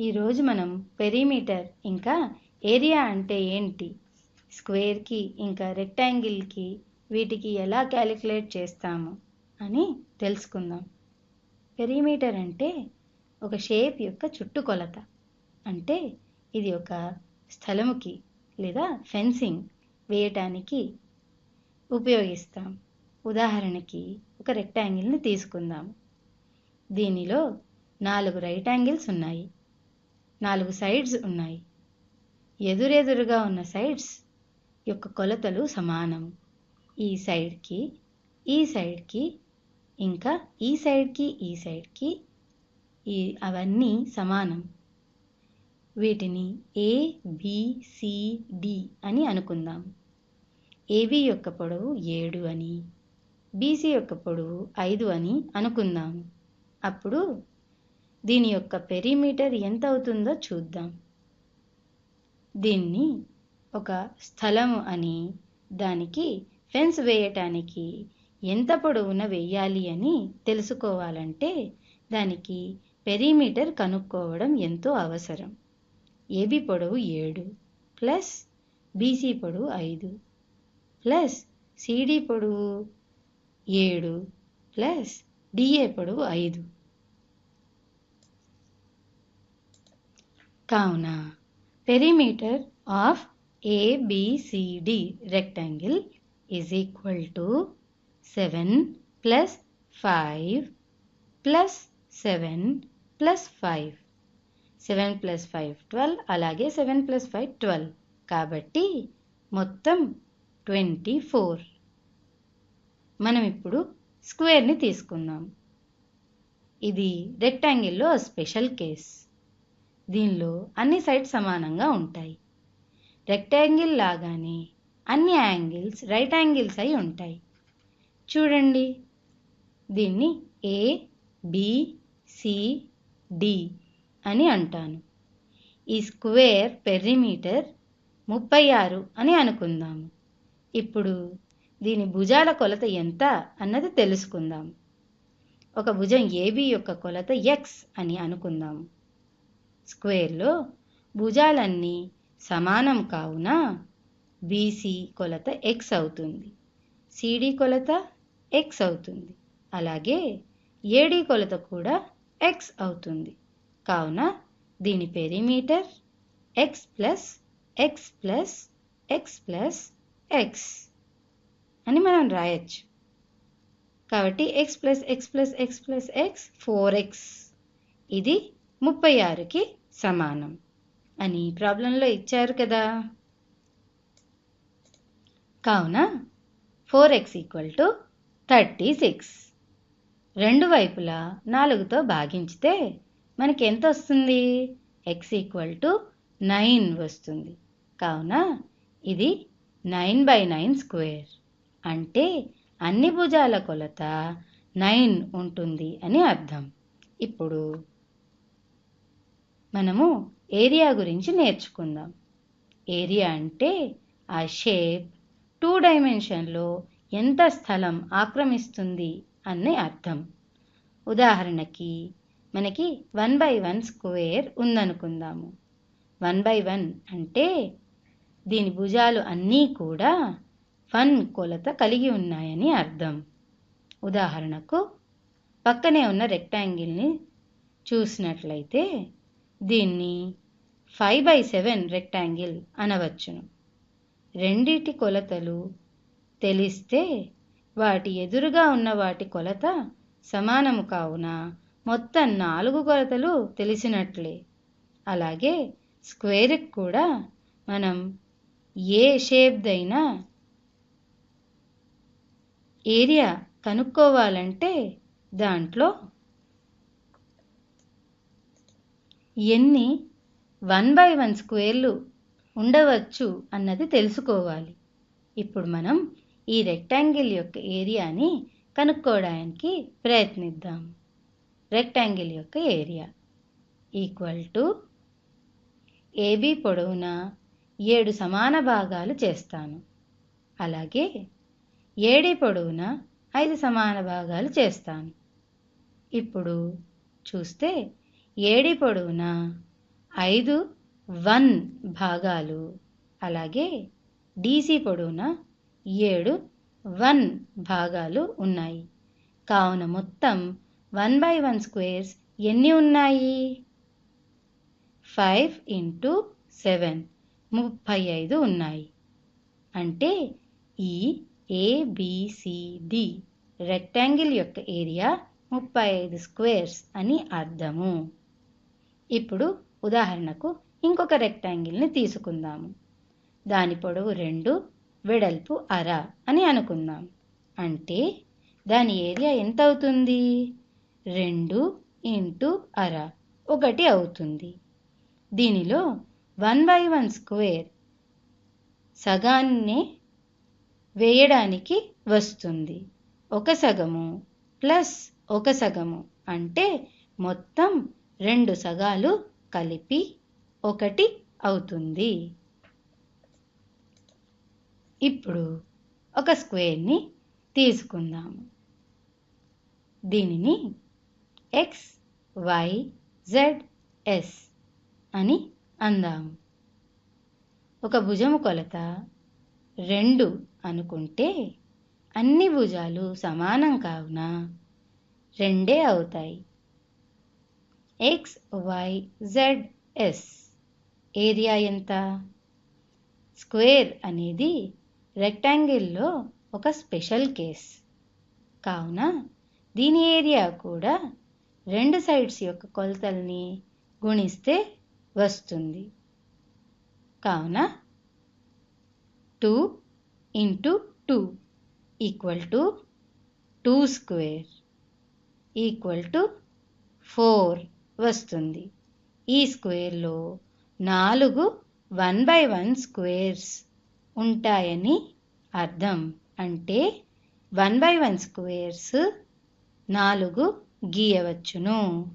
ఈరోజు మనం పెరిమీటర్ ఇంకా ఏరియా అంటే ఏంటి? స్క్వేర్కి ఇంకా రెక్టాంగిల్కి వీటికి ఎలా క్యాలిక్యులేట్ చేస్తాము అని తెలుసుకుందాం. పెరిమీటర్ అంటే ఒక షేప్ యొక్క చుట్టుకొలత అంటే ఇది ఒక స్థలముకి లేదా ఫెన్సింగ్ వేయటానికి ఉపయోగిస్తాం. ఉదాహరణకి ఒక రెక్టాంగిల్ని తీసుకుందాం. దీనిలో నాలుగు రైట్ యాంగిల్స్ ఉన్నాయి. నాలుగు సైడ్స్ ఉన్నాయి. ఎదురెదురుగా ఉన్న సైడ్స్ యొక్క కొలతలు సమానం ఈ సైడ్కి ఈ సైడ్కి ఇంకా ఈ సైడ్కి ఈ సైడ్కి ఈ అవన్నీ సమానం. వీటిని ఏ డి అని అనుకుందాం. ఏబి యొక్క పొడవు ఏడు అని బీసీ యొక్క పొడవు ఐదు అని అనుకుందాం. అప్పుడు దీని యొక్క పెరిమీటర్ ఎంత అవుతుందో చూద్దాం. దీన్ని ఒక స్థలము అని దానికి ఫెన్స్ వేయటానికి ఎంత పొడవున వేయాలి అని తెలుసుకోవాలంటే దానికి పెరిమీటర్ కనుక్కోవడం ఎంతో అవసరం. ఏబి పొడవు ఏడు ప్లస్ బీసీ పొడవు ఐదు ప్లస్ సిడి పొడవు ఏడు ప్లస్ డిఏ పొడవు ఐదు కావున perimeter of A B C D rectangle is equal to seven plus five plus seven plus five seven plus five twelve అలాగే సెవెన్ ప్లస్ ఫైవ్ ట్వెల్వ్ కాబట్టి మొత్తం ట్వంటీ ఫోర్ మనం ఇప్పుడు స్క్వేర్ని తీసుకుందాం. ఇది రెక్టాంగిల్లో స్పెషల్ కేస్ దీనిలో అన్ని సైడ్స్ సమానంగా ఉంటాయి. రెక్టాంగిల్ లాగానే అన్ని యాంగిల్స్ రైట్ యాంగిల్స్ అయి ఉంటాయి. చూడండి. దీన్ని ఏ బి సి డి అని అంటాను. ఈ స్క్వేర్ పెరిమీటర్ ముప్పై ఆరు అని అనుకుందాము. ఇప్పుడు దీని భుజాల కొలత ఎంత అన్నది తెలుసుకుందాం. ఒక భుజం ఏబి యొక్క కొలత ఎక్స్ అని అనుకుందాము. స్క్వేర్లో భుజాలన్నీ సమానం కావున బీసీ కొలత ఎక్స్ అవుతుంది. సిడి కొలత ఎక్స్ అవుతుంది. అలాగే ఏడి కొలత కూడా ఎక్స్ అవుతుంది. కావున దీని perimeter x plus x plus x plus x అని మనం రాయొచ్చు. కాబట్టి x plus x plus x plus x four x. ఇది ముప్పై ఆరుకి సమానం. అని ప్రాబ్లంలో ఇచ్చారు కదా. కావున four x equal to thirty six. రెండు వైపులా నాలుగుతో భాగించితే మనకి ఎంత వస్తుంది? ఎక్స్ ఈక్వల్ టు నైన్ వస్తుంది. కావున ఇది నైన్ బై నైన్ స్క్వేర్. అంటే అన్ని భుజాల కొలత నైన్ ఉంటుంది అని అర్థం. ఇప్పుడు మనము ఏరియా గురించి నేర్చుకుందాం. ఏరియా అంటే ఆ షేప్ టూ డైమెన్షన్లో ఎంత స్థలం ఆక్రమిస్తుంది అనే అర్థం. ఉదాహరణకి మనకి వన్ బై వన్ స్క్వేర్ ఉందనుకుందాము. వన్ బై వన్ అంటే దీని భుజాలు అన్నీ కూడా వన్ కొలత కలిగి ఉన్నాయని అర్థం. ఉదాహరణకు పక్కనే ఉన్న రెక్టాంగిల్ని చూసినట్లయితే దీన్ని ఫైవ్ బై సెవెన్ రెక్టాంగిల్ అనవచ్చును. రెండిటి కొలతలు తెలిస్తే వాటి ఎదురుగా ఉన్న వాటి కొలత సమానము కావున మొత్తం నాలుగు కొలతలు తెలిసినట్లే. అలాగే స్క్వేర్కి కూడా మనం ఏ షేప్దైనా ఏరియా కనుక్కోవాలంటే దాంట్లో ఎన్ని? వన్ బై వన్ స్క్వేర్లు ఉండవచ్చు అన్నది తెలుసుకోవాలి. ఇప్పుడు మనం ఈ రెక్టాంగిల్ యొక్క ఏరియాని కనుక్కోవడానికి ప్రయత్నిద్దాం. రెక్టాంగిల్ యొక్క ఏరియా ఈక్వల్ టు ఏబి పొడవున? ఏడు సమాన భాగాలు చేస్తాను. అలాగే ఏడి పొడవున? ఐదు సమాన భాగాలు చేస్తాను. ఇప్పుడు చూస్తే ఏడి పొడవునా ఐదు వన్ భాగాలు. అలాగే డీసీ పొడవున? ఏడు వన్ భాగాలు ఉన్నాయి. కావున మొత్తం వన్ బై వన్ స్క్వేర్స్ ఎన్ని ఉన్నాయి? ఫైవ్ ఇంటూ సెవెన్ ముప్పై ఐదు ఉన్నాయి. అంటే ఈ ఏబిసిడి రెక్టాంగిల్ యొక్క ఏరియా ముప్పై ఐదు స్క్వేర్స్ అని అర్థము. ఇప్పుడు ఉదాహరణకు ఇంకొక రెక్టాంగిల్ని తీసుకుందాము. దాని పొడవు రెండు వెడల్పు అర అని అనుకుందాం. అంటే దాని ఏరియా ఎంత అవుతుంది రెండు ఇంటూ అర ఒకటి అవుతుంది. దీనిలో వన్ బై వన్ స్క్వేర్ సగాన్ని వేయడానికి వస్తుంది. ఒక సగము ప్లస్ ఒక సగము అంటే మొత్తం రెండు సగాలు కలిపి ఒకటి అవుతుంది. ఇప్పుడు ఒక స్క్వేర్ని తీసుకుందాము. దీనిని ఎక్స్ వై జెడ్ ఎస్ అని అందాము. ఒక భుజము కొలత రెండు అనుకుంటే అన్ని భుజాలు సమానం కావున రెండే అవుతాయి. X Y Z S area ఎంత? స్క్వేర్ అనేది రెక్టాంగిల్లో ఒక స్పెషల్ కేస్. కావున దీని ఏరియా కూడా రెండు సైడ్స్ యొక్క కొలతల్ని గుణిస్తే వస్తుంది. కావున two into two equal to two square equal to four వస్తుంది. ఈ స్క్వేర్లో నాలుగు వన్ బై వన్ స్క్వేర్స్ ఉంటాయని అర్థం. అంటే వన్ బై వన్ స్క్వేర్స్ నాలుగు గీయవచ్చును.